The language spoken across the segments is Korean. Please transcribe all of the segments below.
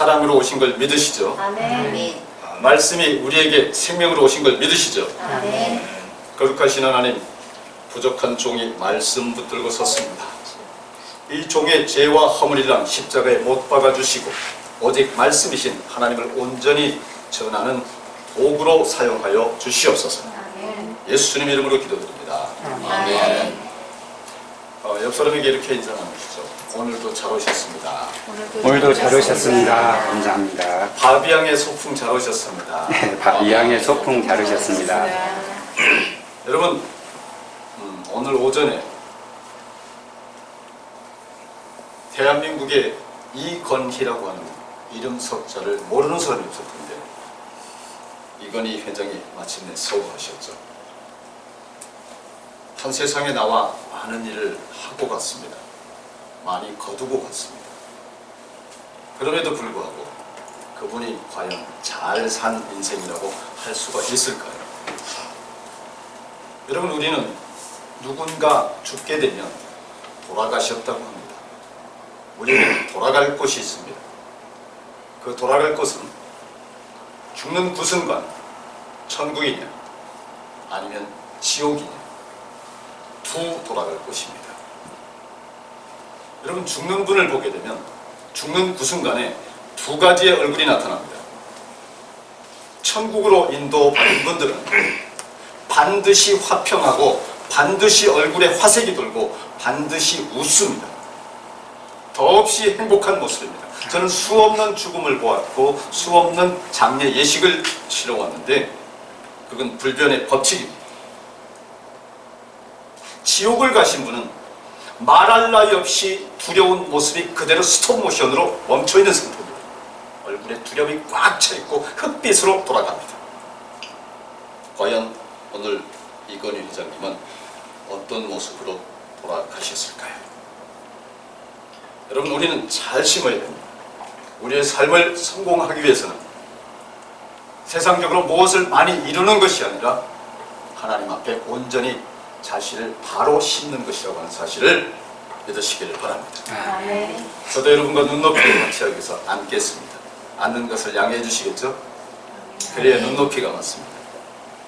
사랑으로 오신 걸 믿으시죠? 아멘. 말씀이 우리에게 생명으로 오신 걸 믿으시죠? 아멘. 거룩하신 하나님, 부족한 종이 말씀 붙들고 섰습니다. 이 종의 죄와 허물이랑 십자가에 못 박아주시고 오직 말씀이신 하나님을 온전히 전하는 도구로 사용하여 주시옵소서. 아멘. 예수님 이름으로 기도드립니다. 아멘. 어, 옆 사람에게 이렇게 인사 나누시죠. 오늘도 잘 오셨습니다. 오늘도 잘 오셨습니다. 감사합니다. 바비앙의 소풍 잘 오셨습니다. 네, 바- 이양의 소풍 잘 오셨습니다. 여러분 음, 오늘 오전에 대한민국의 이건희라고 하는 이름 석자를 모르는 사람이 없을 텐데 이건희 회장이 마침내 서거하셨죠. 한 세상에 나와 많은 일을 하고 갔습니다. 많이 거두고 갔습니다. 그럼에도 불구하고 그분이 과연 잘 산 인생이라고 할 수가 있을까요? 여러분 우리는 누군가 죽게 되면 돌아가셨다고 합니다. 우리는 돌아갈 곳이 있습니다. 그 돌아갈 곳은 죽는 구순관 천국이냐 아니면 지옥이냐 두 돌아갈 곳입니다. 여러분 죽는 분을 보게 되면 죽는 구순간에 두 가지의 얼굴이 나타납니다. 천국으로 인도받은 분들은 반드시 화평하고 반드시 얼굴에 화색이 돌고 반드시 웃습니다. 더없이 행복한 모습입니다. 저는 수없는 죽음을 보았고 수없는 장례 예식을 치러왔는데 그건 불변의 법칙입니다. 지옥을 가신 분은 말할 나위 없이 두려운 모습이 그대로 스톱모션으로 멈춰있는 상태입니다. 얼굴에 두려움이 꽉 차있고 흑빛으로 돌아갑니다. 과연 오늘 이건희 회장님은 어떤 모습으로 돌아가셨을까요? 여러분 우리는 잘 심어야 됩니다. 우리의 삶을 성공하기 위해서는 세상적으로 무엇을 많이 이루는 것이 아니라 하나님 앞에 온전히 자신을 바로 심는 것이라고 하는 사실을 믿으시기를 바랍니다. 아멘. 저도 여러분과 눈높이를 같이 위해서 앉겠습니다. 앉는 것을 양해해 주시겠죠? 그래야 눈높이가 맞습니다.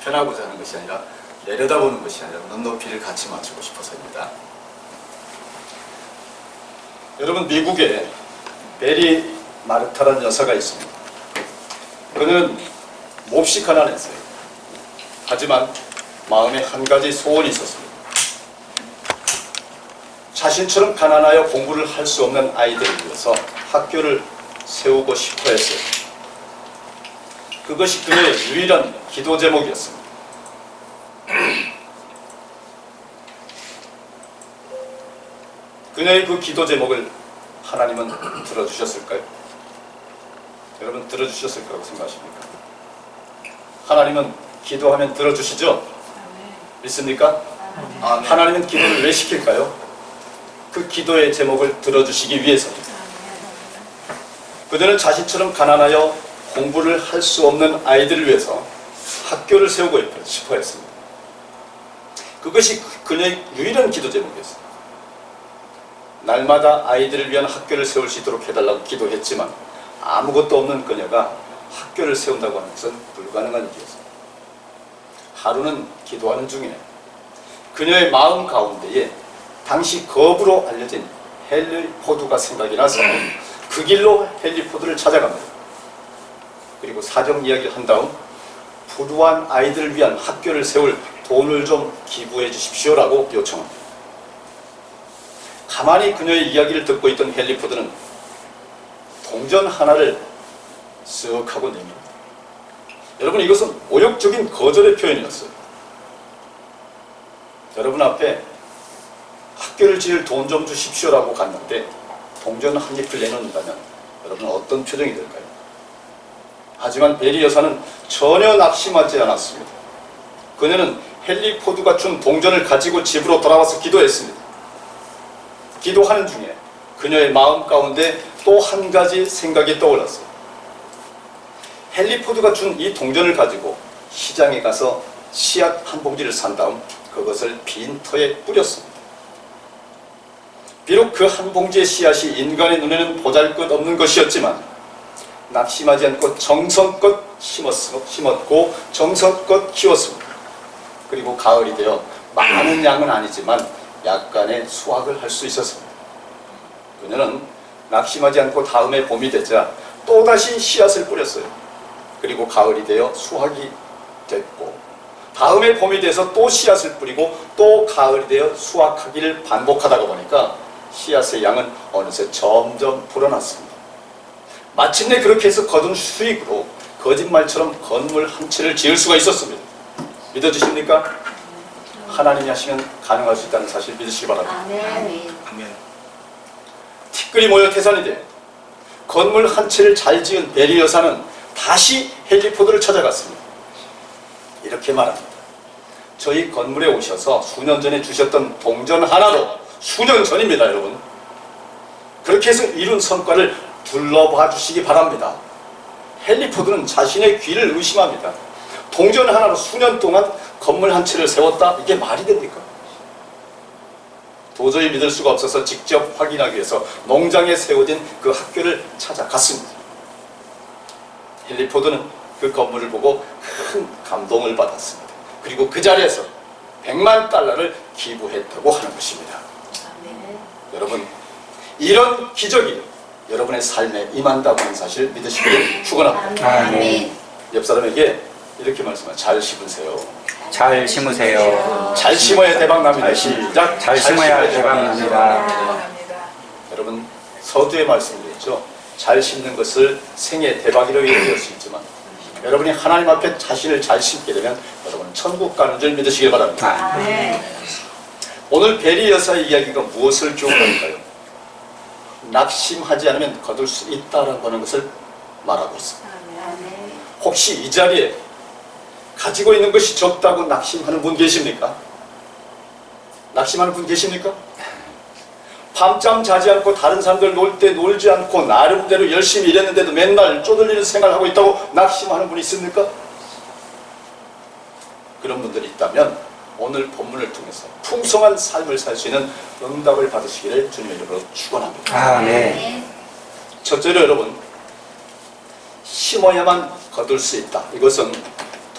편하고자 하는 것이 아니라 내려다보는 것이 아니라 눈높이를 같이 맞추고 싶어서입니다. 여러분 미국에 베리 마르타라는 여사가 있습니다. 그는 몹시 가난했어요. 하지만 마음에 한 가지 소원이 있었습니다. 자신처럼 가난하여 공부를 할 수 없는 아이들을 위해서 학교를 세우고 싶어 했어요. 그것이 그의 유일한 기도 제목이었습니다. 그녀의 그 기도 제목을 하나님은 들어주셨을까요? 여러분 들어주셨을 거라고 생각하십니까? 하나님은 기도하면 들어주시죠? 믿습니까? 아멘. 하나님은 기도를 왜 시킬까요? 그 기도의 제목을 들어주시기 위해서입니다. 그들은 자신처럼 가난하여 공부를 할 수 없는 아이들을 위해서 학교를 세우고 싶어 했습니다. 그것이 그녀의 유일한 기도 제목이었습니다. 날마다 아이들을 위한 학교를 세울 수 있도록 해달라고 기도했지만 아무것도 없는 그녀가 학교를 세운다고 하는 것은 불가능한 일이었습니다. 하루는 기도하는 중에 그녀의 마음 가운데에 당시 거부로 알려진 헨리 포드가 생각이 나서 그 길로 헨리 포드를 찾아갑니다. 그리고 사정 이야기를 한 다음 불우한 아이들을 위한 학교를 세울 돈을 좀 기부해 주십시오라고 요청합니다. 가만히 그녀의 이야기를 듣고 있던 헨리 포드는 동전 하나를 쓱 하고 내밉니다. 여러분 이것은 모욕적인 거절의 표현이었어요. 여러분 앞에 학교를 지을 돈 좀 주십시오라고 갔는데 동전 한 잎을 내놓는다면 여러분 어떤 표정이 될까요? 하지만 베리 여사는 전혀 낙심하지 않았습니다. 그녀는 헨리 포드가 준 동전을 가지고 집으로 돌아와서 기도했습니다. 기도하는 중에 그녀의 마음 가운데 또 한 가지 생각이 떠올랐어요. 헨리 포드가 준 이 동전을 가지고 시장에 가서 씨앗 한 봉지를 산 다음 그것을 빈 터에 뿌렸습니다. 비록 그 한 봉지의 씨앗이 인간의 눈에는 보잘것 없는 것이었지만 낙심하지 않고 정성껏 심었, 심었고 정성껏 키웠습니다. 그리고 가을이 되어 많은 양은 아니지만 약간의 수확을 할 수 있었습니다. 그녀는 낙심하지 않고 다음에 봄이 되자 또다시 씨앗을 뿌렸어요. 그리고 가을이 되어 수확이 됐고 다음에 봄이 돼서 또 씨앗을 뿌리고 또 가을이 되어 수확하기를 반복하다가 보니까 씨앗의 양은 어느새 점점 불어났습니다. 마침내 그렇게 해서 거둔 수익으로 거짓말처럼 건물 한 채를 지을 수가 있었습니다. 믿어주십니까? 하나님이 하시면 가능할 수 있다는 사실 믿으시기 바랍니다. 아멘. 아멘. 티끌이 모여 태산이 돼 건물 한 채를 잘 지은 베리 여사는 다시 헨리포드를 찾아갔습니다. 이렇게 말합니다. 저희 건물에 오셔서 수년 전에 주셨던 동전 하나로 수년 전입니다, 여러분. 그렇게 해서 이룬 성과를 둘러봐 주시기 바랍니다. 헨리포드는 자신의 귀를 의심합니다. 동전 하나로 수년 동안 건물 한 채를 세웠다? 이게 말이 됩니까? 도저히 믿을 수가 없어서 직접 확인하기 위해서 농장에 세워진 그 학교를 찾아갔습니다. 헨리포드는 그 건물을 보고 큰 감동을 받았습니다. 그리고 그 자리에서 100만 달러를 기부했다고 하는 것입니다. 아멘. 여러분, 이런 기적이 여러분의 삶에 임한다고 하는 사실 믿으시기를 축원합니다. 아멘. 옆 사람에게 이렇게 말씀하세요. 잘 심으세요. 잘 심으세요. 잘 심어야 대박 납니다. 잘 심- 시작. 잘 심어야 대박 납니다. 여러분 서두에 말씀드렸죠. 잘 심는 것을 생애 대박이라고 얘기할 수 있지만 여러분이 하나님 앞에 자신을 잘 심게 되면 여러분은 천국 가는 줄 믿으시길 바랍니다. 아, 오늘 베리 여사의 이야기가 무엇을 교훈할까요? 낙심하지 않으면 거둘 수 있다라고 하는 것을 말하고 있습니다. 아멘. 혹시 이 자리에 가지고 있는 것이 적다고 낙심하는 분 계십니까? 낙심하는 분 계십니까? 밤잠 자지 않고 다른 사람들 놀 때 놀지 않고 나름대로 열심히 일했는데도 맨날 쪼들리는 생활하고 있다고 낙심하는 분이 있습니까? 그런 분들이 있다면 오늘 본문을 통해서 풍성한 삶을 살 수 있는 응답을 받으시기를 주님의 이름으로 축원합니다. 아, 네. 첫째로 여러분 심어야만 거둘 수 있다. 이것은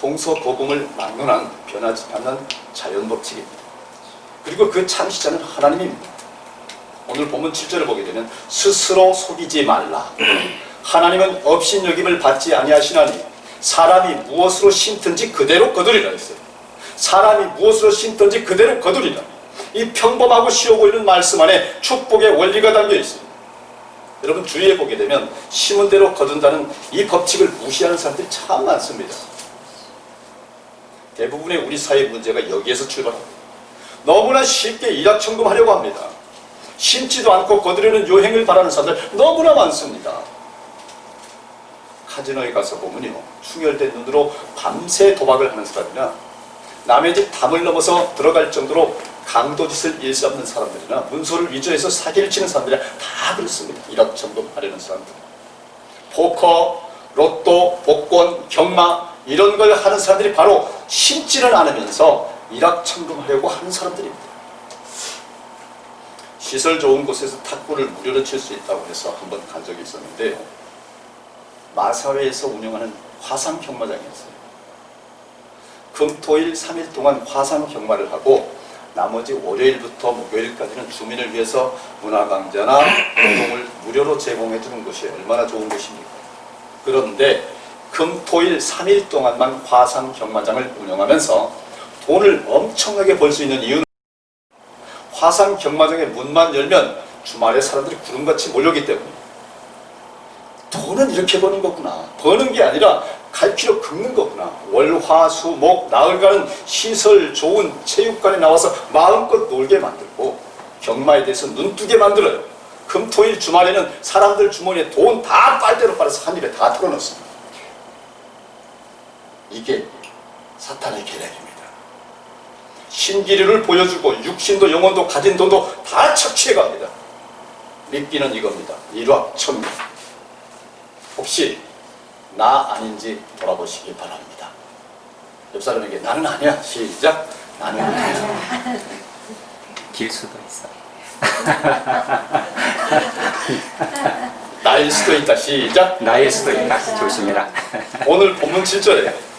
동서고금을 막론한 변하지 않는 자연 법칙입니다. 그리고 그 창시자는 하나님입니다. 오늘 본문 7절을 보게 되면 스스로 속이지 말라. 하나님은 업신여김을 받지 아니하시나니 사람이 무엇으로 심든지 그대로 거두리라 했어요. 사람이 무엇으로 심든지 그대로 거두리라. 이 평범하고 쉬워 보이는 말씀 안에 축복의 원리가 담겨 있습니다. 여러분 주위에 보게 되면 심은 대로 거둔다는 이 법칙을 무시하는 사람들이 참 많습니다. 대부분의 우리 사회 문제가 여기에서 출발합니다. 너무나 쉽게 일확천금하려고 합니다. 심지도 않고 거두려는 요행을 바라는 사람들 너무나 많습니다. 카지노에 가서 보면요. 충혈된 눈으로 밤새 도박을 하는 사람이나 남의 집 담을 넘어서 들어갈 정도로 강도짓을 일삼는 사람들이나 문서를 위조해서 사기를 치는 사람들이 다 그렇습니다. 일확천금 하려는 사람들. 포커, 로또, 복권, 경마 이런 걸 하는 사람들이 바로 심지를 않으면서 일확천금 하려고 하는 사람들입니다. 시설 좋은 곳에서 탁구를 무료로 칠 수 있다고 해서 한번 간 적이 있었는데요. 마사회에서 운영하는 화상 경마장이었어요. 금토일 3일 동안 화상 경마를 하고 나머지 월요일부터 목요일까지는 주민을 위해서 문화 강좌나 운동을 무료로 제공해 주는 것이 얼마나 좋은 것입니까? 그런데 금토일 3일 동안만 화상 경마장을 운영하면서 돈을 엄청나게 벌 수 있는 이유는 화상 경마장의 문만 열면 주말에 사람들이 구름같이 몰려오기 때문에 돈은 이렇게 버는 거구나. 버는 게 아니라 갈 필요 긁는 거구나. 월, 화, 수, 목, 나흘간은 시설 좋은 체육관에 나와서 마음껏 놀게 만들고 경마에 대해서 눈뜨게 만들어요. 금, 토, 일 주말에는 사람들 주머니에 돈 다 빨대로 빨아서 한 입에 다 털어넣습니다. 이게 사탄의 계략입니다. 신기류를 보여주고 육신도 영혼도 가진 돈도 다 착취해 갑니다. 믿기는 이겁니다. 일확천금. 혹시 나 아닌지 돌아보시기 바랍니다. 옆 사람에게 나는 아니야. 시작. 나는 아니야. 길 수도 있어. 나일 수도 있다. 시작. 나일 수도 있다. 좋습니다. 오늘 본문 7절에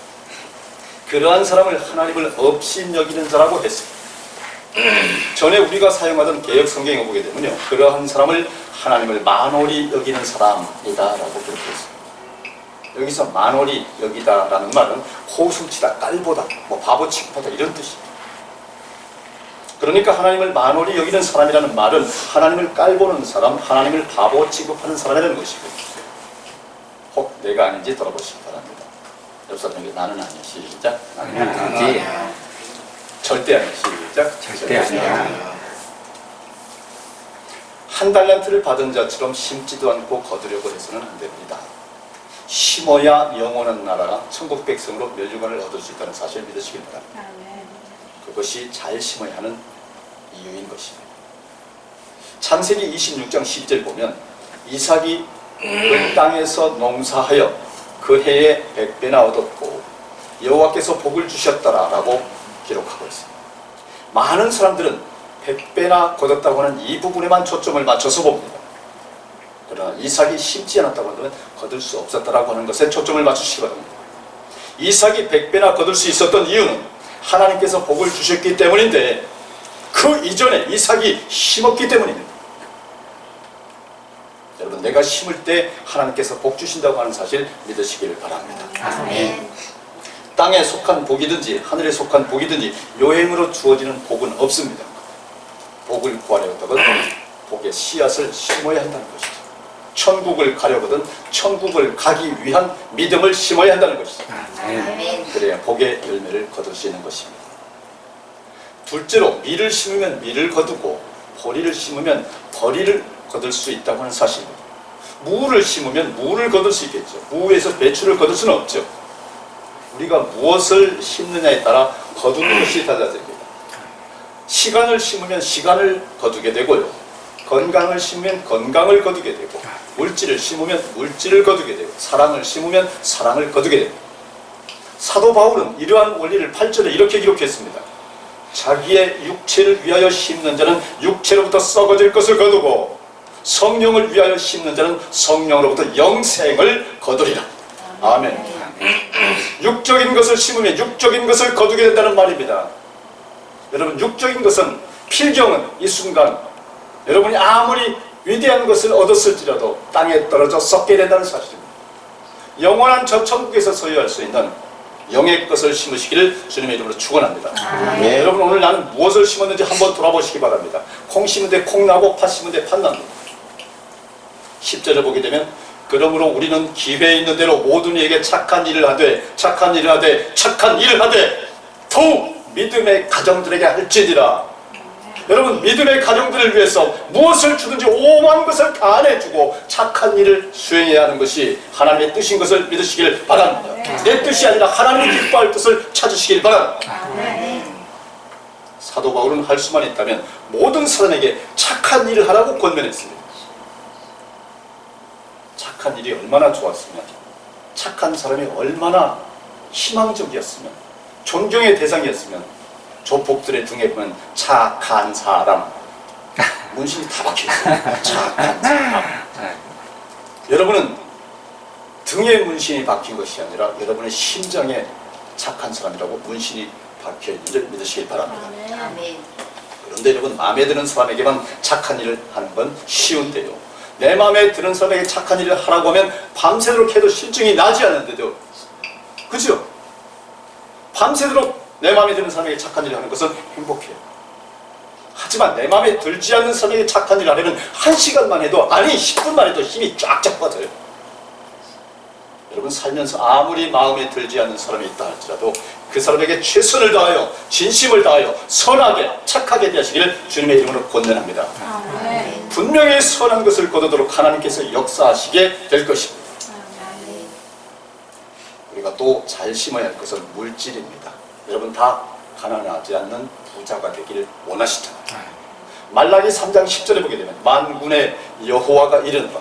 그러한 사람을 하나님을 없인 여기는 자라고 했습니다. 전에 우리가 사용하던 개혁 성경에 보게 되면요. 그러한 사람을 하나님을 만홀히 여기는 사람이다라고 기록했습니다. 여기서 만홀히 여기다라는 말은 호술치다, 깔보다, 뭐 바보 취급하다 이런 뜻입니다. 그러니까 하나님을 만홀히 여기는 사람이라는 말은 하나님을 깔보는 사람, 하나님을 바보 취급하는 사람이라는 것이고 혹 내가 아닌지 바랍니다. 옆 사람에게 나는 아니야. 시작. 나는 아니지. 절대 아니야. 시작. 절대 아니야. 한 달란트를 받은 자처럼 심지도 않고 거두려고 해서는 안 됩니다. 심어야 영원한 나라가 천국 백성으로 멸류관을 얻을 수 있다는 사실을 믿으시길 바랍니다. 그것이 잘 심어야 하는 이유인 것입니다. 창세기 26장 10절 보면 이삭이 그 땅에서 농사하여 그 해에 백배나 얻었고 여호와께서 복을 주셨더라라고 기록하고 있습니다. 많은 사람들은 백배나 거뒀다고 하는 이 부분에만 초점을 맞춰서 봅니다. 그러나 이삭이 심지 않았다고 한다면 거둘 수 없었다라고 하는 것에 초점을 바랍니다. 이삭이 백배나 거둘 수 있었던 이유는 하나님께서 복을 주셨기 때문인데 그 이전에 이삭이 심었기 때문입니다. 여러분 내가 심을 때 하나님께서 복 주신다고 하는 사실 믿으시길 바랍니다. 아멘. 땅에 속한 복이든지 하늘에 속한 복이든지 요행으로 주어지는 복은 없습니다. 복을 구하려거든 복의 씨앗을 심어야 한다는 것이죠. 천국을 가려거든 천국을 가기 위한 믿음을 심어야 한다는 것이죠. 아멘. 그래야 복의 열매를 거둘 수 있는 것입니다. 둘째로 밀을 심으면 밀을 거두고 보리를 심으면 보리를 거둘 수 있다고 하는 사실입니다. 무를 심으면 무를 거둘 수 있겠죠. 무에서 배추를 거둘 수는 없죠. 우리가 무엇을 심느냐에 따라 거두는 것이 달라집니다. 시간을 심으면 시간을 거두게 되고요. 건강을 심으면 건강을 거두게 되고 물질을 심으면 물질을 거두게 되고 사랑을 심으면 사랑을 거두게 됩니다. 사도 바울은 이러한 원리를 8절에 이렇게 기록했습니다. 자기의 육체를 위하여 심는 자는 육체로부터 썩어질 것을 거두고 성령을 위하여 심는 자는 성령으로부터 영생을 거두리라. 아멘. 육적인 것을 심으면 육적인 것을 거두게 된다는 말입니다. 여러분 육적인 것은 필경은 이 순간 여러분이 아무리 위대한 것을 얻었을지라도 땅에 떨어져 썩게 된다는 사실입니다. 영원한 저 천국에서 소유할 수 있는 영의 것을 심으시기를 주님의 이름으로 축원합니다. 아멘. 여러분 오늘 나는 무엇을 심었는지 한번 돌아보시기 바랍니다. 콩 심은 데 콩 나고 팥 심은 데 팥 납니다. 10절을 보게 되면 그러므로 우리는 기회 있는 대로 모든 이에게 착한 일을 하되 착한 일을 하되 착한 일을 하되 더욱 믿음의 가정들에게 할지니라 여러분 믿음의 가정들을 위해서 무엇을 주든지 오만 것을 다 내주고 착한 일을 수행해야 하는 것이 하나님의 뜻인 것을 믿으시길 바랍니다 내 뜻이 아니라 하나님이 기뻐할 뜻을 찾으시길 바랍니다 아멘. 사도 바울은 할 수만 있다면 모든 사람에게 착한 일을 하라고 권면했습니다. 착한 일이 얼마나 좋았으면, 착한 사람이 얼마나 희망적이었으면, 존경의 대상이었으면, 조폭들의 등에 보면 착한 사람, 문신이 다 박혀 있어요. 착한 사람. 여러분은 등에 문신이 박힌 것이 아니라 여러분의 심장에 착한 사람이라고 문신이 박혀 있는 줄 믿으시길 바랍니다. 아멘. 그런데 여러분 마음에 드는 사람에게만 착한 일을 하는 건 쉬운데요. 내 마음에 드는 사람에게 착한 일을 하라고 하면 밤새도록 해도 실증이 나지 않는데도 그죠? 밤새도록 내 마음에 드는 사람에게 착한 일을 하는 것은 행복해요. 하지만 내 마음에 들지 않는 사람에게 착한 일을 하려면 한 시간만 해도 아니 10분만 해도 힘이 쫙쫙 빠져요. 여러분 살면서 아무리 마음에 들지 않는 사람이 있다 할지라도 그 사람에게 최선을 다하여 진심을 다하여 선하게 착하게 대하시기를 주님의 이름으로 권면합니다. 분명히 선한 것을 거두도록 하나님께서 역사하시게 될 것입니다. 우리가 또 잘 심어야 할 것은 물질입니다. 여러분 다 가난하지 않는 부자가 되기를 원하시잖아요. 말라기 3장 10절에 보게 되면 만군의 여호와가 이르노라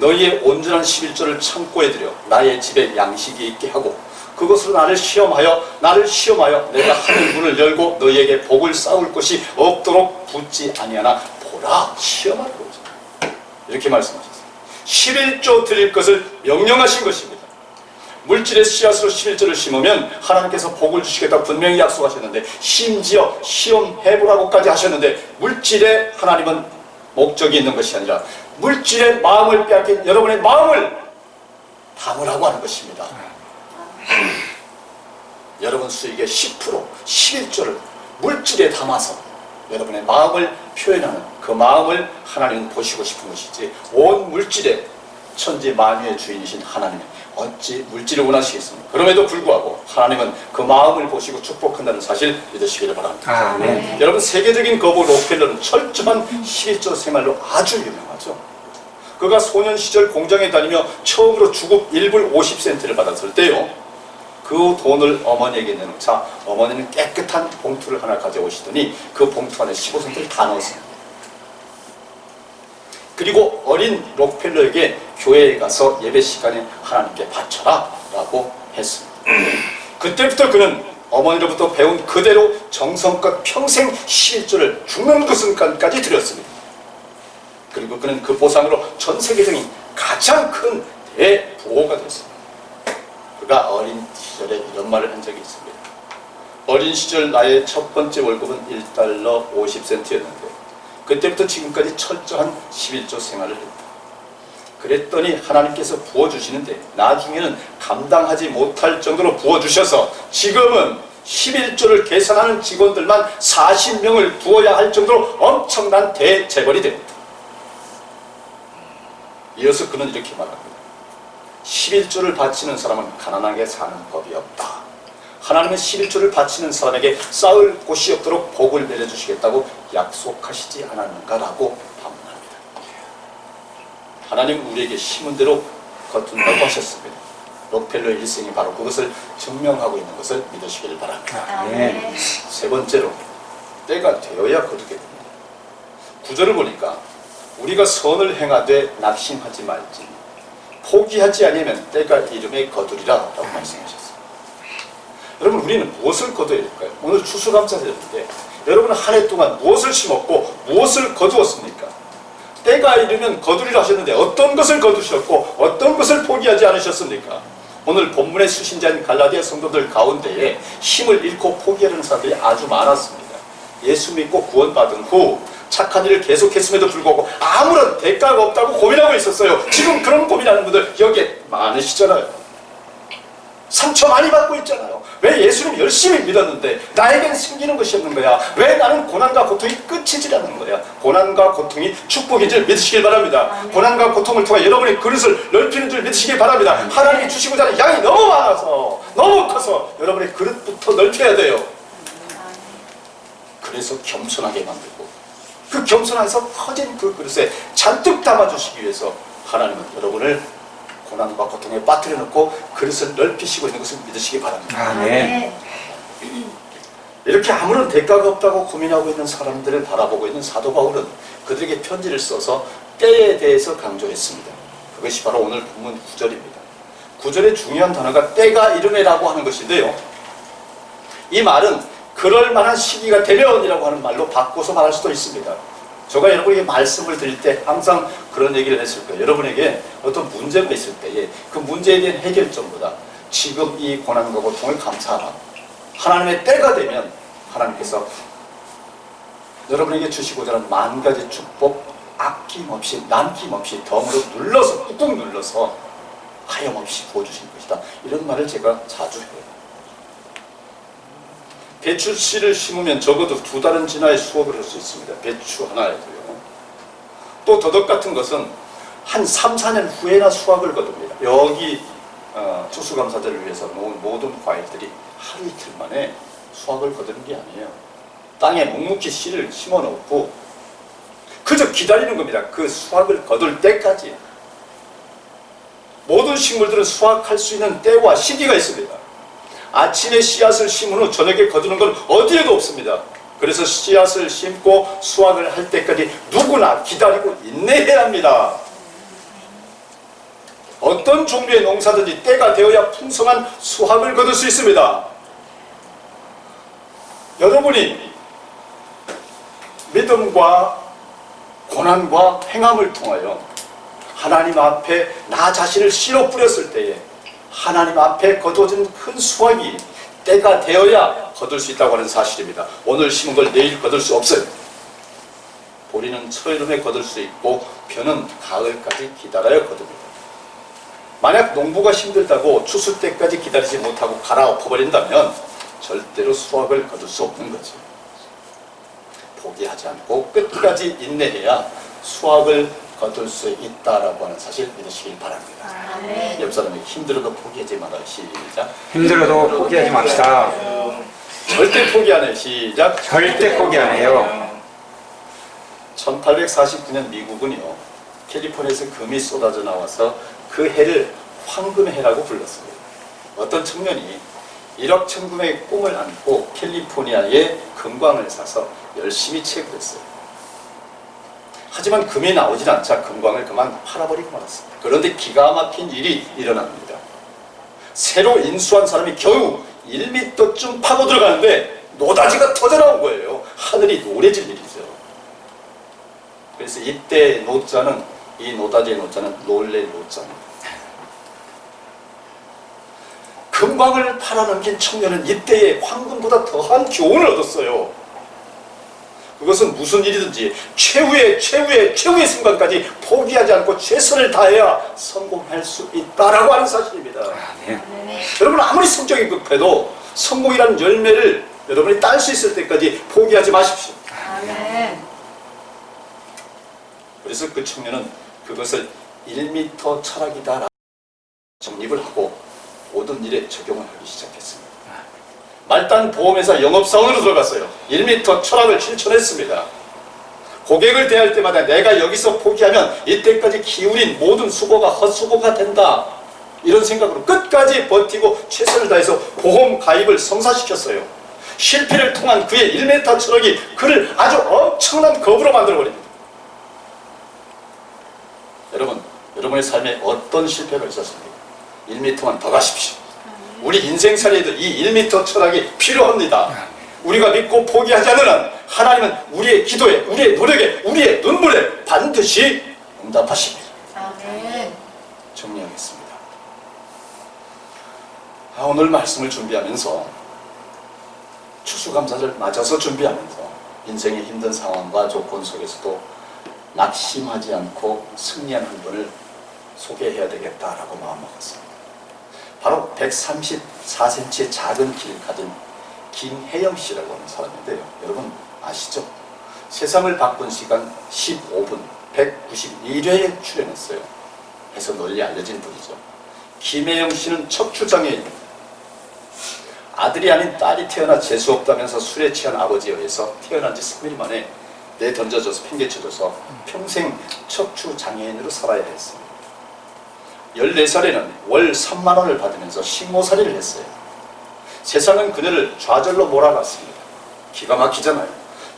너희의 온전한 11조를 창고에 들여 나의 집에 양식이 있게 하고 그것으로 나를 시험하여 나를 시험하여 내가 하늘 문을 열고 너희에게 복을 쌓을 것이 없도록 붙지 아니하나 보라 시험할 거죠. 이렇게 말씀하셨어요. 11조 드릴 것을 명령하신 것입니다. 물질의 씨앗으로 11조를 심으면 하나님께서 복을 주시겠다 분명히 약속하셨는데 심지어 시험해보라고까지 하셨는데 물질에 하나님은 목적이 있는 것이 아니라 물질의 마음을 빼앗긴 여러분의 마음을 담으라고 하는 것입니다. 여러분 수익의 10% 11조를 물질에 담아서 여러분의 마음을 표현하는 그 마음을 하나님은 보시고 싶은 것이지 온 물질에 천지 만유의 주인이신 하나님은 어찌 물질을 원하시겠습니까? 그럼에도 불구하고 하나님은 그 마음을 보시고 축복한다는 사실 믿으시기를 바랍니다. 아멘. 여러분 세계적인 거부 록펠러는 철저한 11조 생활로 아주 유명하죠. 그가 소년 시절 공장에 다니며 처음으로 주급 1불 50센트를 받았을 때요. 그 돈을 어머니에게 내놓자 어머니는 깨끗한 봉투를 하나 가져오시더니 그 봉투 안에 15센트를 다 넣었습니다. 그리고 어린 록펠러에게 교회에 가서 예배 시간에 하나님께 바쳐라 라고 했습니다. 그때부터 그는 어머니로부터 배운 그대로 정성껏 평생 11조를 죽는 그 순간까지 드렸습니다. 그리고 그는 그 보상으로 전 세계적인 가장 큰 대부호가 됐습니다. 그가 어린 시절에 이런 말을 한 적이 있습니다. 어린 시절 나의 첫 번째 월급은 1달러 50센트였는데 그때부터 지금까지 철저한 11조 생활을 했다. 그랬더니 하나님께서 부어주시는데 나중에는 감당하지 못할 정도로 부어주셔서 지금은 11조를 계산하는 직원들만 40명을 부어야 할 정도로 엄청난 대재벌이 됩니다. 이어서 그는 이렇게 말합니다. 11조를 바치는 사람은 가난하게 사는 법이 없다. 하나님은 11조를 바치는 사람에게 쌓을 곳이 없도록 복을 내려주시겠다고 약속하시지 않았는가라고 반문합니다. 하나님 우리에게 심은 대로 거둔다고 하셨습니다. 록펠러 일생이 바로 그것을 증명하고 있는 것을 믿으시길 바랍니다. 아멘. 세 번째로 때가 되어야 거두게 됩니다. 구절을 보니까 우리가 선을 행하되 낙심하지 말지 포기하지 아니면 때가 이름에 거두리라 라고 말씀하셨어요. 여러분 우리는 무엇을 거둬야 될까요? 오늘 추수감사절인데 여러분은 한 해 동안 무엇을 심었고 무엇을 거두었습니까? 때가 이르면 거두리라 하셨는데 어떤 것을 거두셨고 어떤 것을 포기하지 않으셨습니까? 오늘 본문의 수신자인 갈라디아 성도들 가운데에 힘을 잃고 포기하는 사람들이 아주 많았습니다. 예수 믿고 구원받은 후 착한 일을 계속했음에도 불구하고 아무런 대가가 없다고 고민하고 있었어요. 지금 그런 고민하는 분들 여기에 많으시잖아요. 상처 많이 받고 있잖아요. 왜 예수님 열심히 믿었는데 나에겐 생기는 것이 없는 거야? 왜 나는 고난과 고통이 끝이질 않는 거야? 고난과 고통이 축복인 줄 믿으시길 바랍니다. 고난과 고통을 통해 여러분의 그릇을 넓히는 줄 믿으시길 바랍니다. 하나님이 주시고자 하는 양이 너무 많아서 너무 커서 여러분의 그릇부터 넓혀야 돼요. 그래서 겸손하게 만들고 그 겸손해서 커진 그 그릇에 잔뜩 담아주시기 위해서 하나님은 여러분을 고난과 고통에 빠뜨려 놓고 그릇을 넓히시고 있는 것을 믿으시기 바랍니다. 아멘. 이렇게 아무런 대가가 없다고 고민하고 있는 사람들을 바라보고 있는 사도 바울은 그들에게 편지를 써서 때에 대해서 강조했습니다. 그것이 바로 오늘 본문 9절입니다. 9절의 중요한 단어가 때가 이름에라고 하는 것인데요. 이 말은 그럴 만한 시기가 되면이라고 하는 말로 바꿔서 말할 수도 있습니다. 제가 여러분에게 말씀을 드릴 때 항상 그런 얘기를 했을 거예요. 여러분에게 어떤 문제가 있을 때에 그 문제에 대한 해결점보다 지금 이 고난과 고통을 감사하라. 하나님의 때가 되면 하나님께서 여러분에게 주시고자 하는 만 가지 축복 아낌없이 남김없이 덤으로 눌러서 꾹꾹 눌러서 하염없이 부어주신 것이다. 이런 말을 제가 자주 해요. 배추 씨를 심으면 적어도 두 달은 지나야 수확을 할 수 있습니다. 배추 하나에도요. 또 더덕 같은 것은 한 3, 4년 후에나 수확을 거둡니다. 여기 어, 추수감사절을 위해서 놓은 모든 과일들이 하루 이틀 만에 수확을 거두는 게 아니에요. 땅에 묵묵히 씨를 심어 놓고 그저 기다리는 겁니다. 그 수확을 거둘 때까지. 모든 식물들은 수확할 수 있는 때와 시기가 있습니다. 아침에 씨앗을 심은 후 저녁에 거두는 건 어디에도 없습니다. 그래서 씨앗을 심고 수확을 할 때까지 누구나 기다리고 인내해야 합니다. 어떤 종류의 농사든지 때가 되어야 풍성한 수확을 거둘 수 있습니다. 여러분이 믿음과 고난과 행함을 통하여 하나님 앞에 나 자신을 실어 뿌렸을 때에 하나님 앞에 거두어진 큰 수확이 때가 되어야 거둘 수 있다고 하는 사실입니다. 오늘 심은 걸 내일 거둘 수 없어요. 보리는 철여름에 거둘 수 있고 벼는 가을까지 기다려야 거둡니다. 만약 농부가 힘들다고 추수 때까지 기다리지 못하고 갈아엎어버린다면 절대로 수확을 거둘 수 없는 거죠. 포기하지 않고 끝까지 인내해야 수확을 거둘 수 있다라고 하는 사실 믿으시길 바랍니다. 아멘. 옆 사람에게 힘들어도 포기하지 마라. 시작. 힘들어도 포기하지 맙시다. 절대 포기 안 해. 시작. 절대 포기 안 해요. 1849년 미국은요 캘리포니아에서 금이 쏟아져 나와서 그 해를 황금의 해라고 불렀습니다. 어떤 청년이 1억 천금의 꿈을 안고 캘리포니아에 금광을 사서 열심히 채굴했어요. 하지만 금이 나오질 않자 금광을 그만 팔아버리고 말았습니다. 그런데 기가 막힌 일이 일어납니다. 새로 인수한 사람이 겨우 1m쯤 파고 들어가는데 노다지가 터져 나온 거예요. 하늘이 노래질 일이죠. 그래서 이때 노자는 이 노다지의 노자는 놀래 노자입니다. 금방을 팔아넘긴 청년은 이때의 황금보다 더한 교훈을 얻었어요. 그것은 무슨 일이든지 최후의 최후의 최후의 순간까지 포기하지 않고 최선을 다해야 성공할 수 있다라고 하는 사실입니다. 아멘. 아멘. 여러분 아무리 성적이 급해도 성공이라는 열매를 여러분이 딸 수 있을 때까지 포기하지 마십시오. 아멘. 그래서 그 청년은 그것을 1m 철학이다라고 정립을 하고 모든 일에 적용을 하기 시작했습니다. 말단 보험회사 영업사원으로 들어갔어요. 1m 철학을 실천했습니다. 고객을 대할 때마다 내가 여기서 포기하면 이때까지 기울인 모든 수고가 헛수고가 된다. 이런 생각으로 끝까지 버티고 최선을 다해서 보험 가입을 성사시켰어요. 실패를 통한 그의 1m 철학이 그를 아주 엄청난 겁으로 만들어버립니다. 여러분, 여러분의 삶에 어떤 실패가 있었습니까? 1m만 더 가십시오. 우리 인생 살이에도 이 1m 철학이 필요합니다. 우리가 믿고 포기하지 한 하나님은 우리의 기도에, 우리의 노력에, 우리의 눈물에 반드시 응답하십니다. 아멘. 정리하겠습니다. 아, 오늘 말씀을 준비하면서 추수감사를 맞아서 준비하면서 인생의 힘든 상황과 조건 속에서도 낙심하지 않고 승리한 한 분을 소개해야 되겠다라고 마음먹었습니다. 바로 134cm의 작은 키를 가진 김혜영 씨라고 하는 사람인데요. 여러분 아시죠? 세상을 바꾼 시간 15분 191회에 출연했어요. 해서 널리 알려진 분이죠. 김혜영 씨는 척추장애인. 아들이 아닌 딸이 태어나 재수없다면서 술에 취한 아버지에 의해서 태어난 지 3일 만에 내던져져서 팽개쳐져서 평생 척추장애인으로 살아야 했습니다. 14살에는 월 3만 원을 받으면서 식모살이를 했어요. 세상은 그녀를 좌절로 몰아갔습니다. 기가 막히잖아요.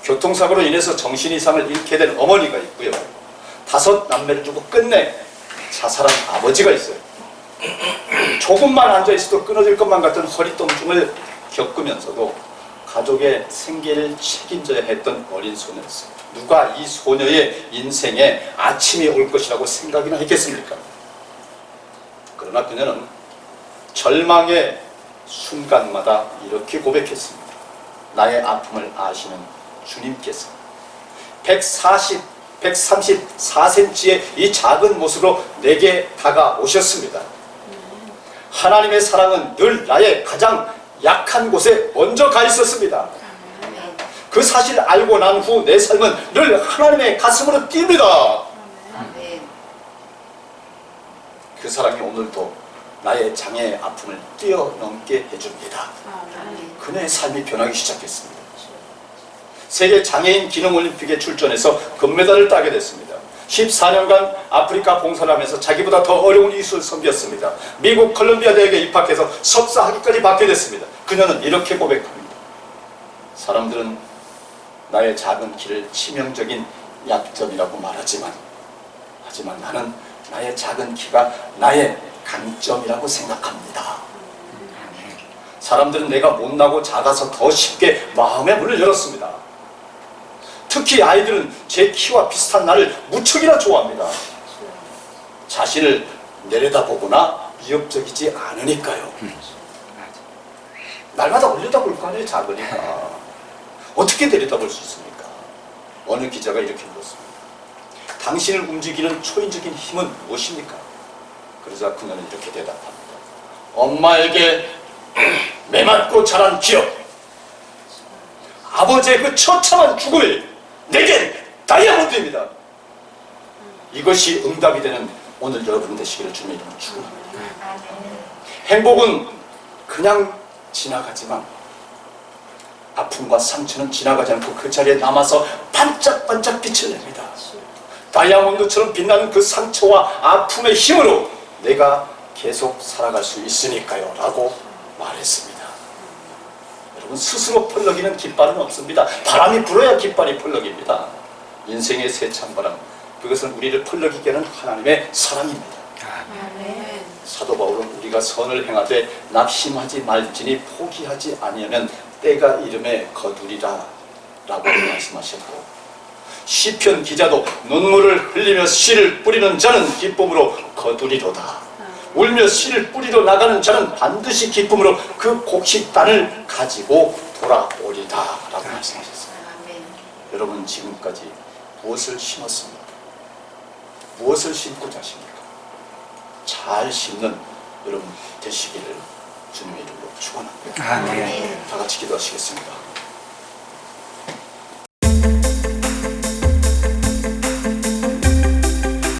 교통사고로 인해서 정신 이상을 잃게 된 어머니가 있고요. 다섯 남매를 두고 끝내 자살한 아버지가 있어요. 조금만 앉아있어도 끊어질 것만 같은 허리통증을 겪으면서도 가족의 생계를 책임져야 했던 어린 소녀였어요. 누가 이 소녀의 인생에 아침이 올 것이라고 생각이나 했겠습니까? 그러나 그녀는 절망의 순간마다 이렇게 고백했습니다. 나의 아픔을 아시는 주님께서 140, 134cm의 이 작은 모습으로 내게 다가오셨습니다. 하나님의 사랑은 늘 나의 가장 약한 곳에 먼저 가 있었습니다. 그 사실을 알고 난 후 내 삶은 늘 하나님의 가슴으로 뜁니다. 아멘. 그 사랑이 오늘도 나의 장애의 아픔을 뛰어넘게 해줍니다. 그녀의 삶이 변하기 시작했습니다. 세계 장애인 기능 올림픽에 출전해서 금메달을 따게 됐습니다. 14년간 아프리카 봉사를 하면서 자기보다 더 어려운 이수를 섬겼습니다. 미국 컬럼비아 대학에 입학해서 석사 학위까지 받게 됐습니다. 그녀는 이렇게 고백합니다. 사람들은 나의 작은 키를 치명적인 약점이라고 말하지만 하지만 나는 나의 작은 키가 나의 강점이라고 생각합니다. 사람들은 내가 못나고 작아서 더 쉽게 마음의 문을 열었습니다. 특히 아이들은 제 키와 비슷한 나를 무척이나 좋아합니다. 자신을 내려다보거나 위협적이지 않으니까요. 날마다 올려다볼 거 아니에요, 작으니까. 어떻게 내려다볼 수 있습니까? 어느 기자가 이렇게 물었습니다. 당신을 움직이는 초인적인 힘은 무엇입니까? 그러자 그녀는 이렇게 대답합니다. 엄마에게 매맞고 자란 기억, 아버지의 그 처참한 죽음을 내겐 다이아몬드입니다. 이것이 응답이 되는 오늘 여러분 되시기를 주님의 이름으로 축원합니다. 행복은 그냥 지나가지만 아픔과 상처는 지나가지 않고 그 자리에 남아서 반짝반짝 빛을 냅니다. 다이아몬드처럼 빛나는 그 상처와 아픔의 힘으로 내가 계속 살아갈 수 있으니까요. 라고 말했습니다. 여러분, 스스로 펄럭이는 깃발은 없습니다. 바람이 불어야 깃발이 펄럭입니다. 인생의 세찬 바람, 그것은 우리를 펄럭이게 하는 하나님의 사랑입니다. 아멘. 사도 바울은 우리가 선을 행하되 낙심하지 말지니 포기하지 아니하면 때가 이름에 거두리라 라고 말씀하셨고 시편 기자도 눈물을 흘리며 씨를 뿌리는 자는 기쁨으로 거두리로다 울며 씨를 뿌리러 나가는 자는 반드시 기쁨으로 그 곡식단을 가지고 돌아오리다 라고 말씀하셨습니다 아멘. 여러분 지금까지 무엇을 심었습니까? 무엇을 심고 자십니까? 잘 심는 여러분 되시기를 주님의 이름으로 축원합니다. 아멘. 다 같이 기도하시겠습니다.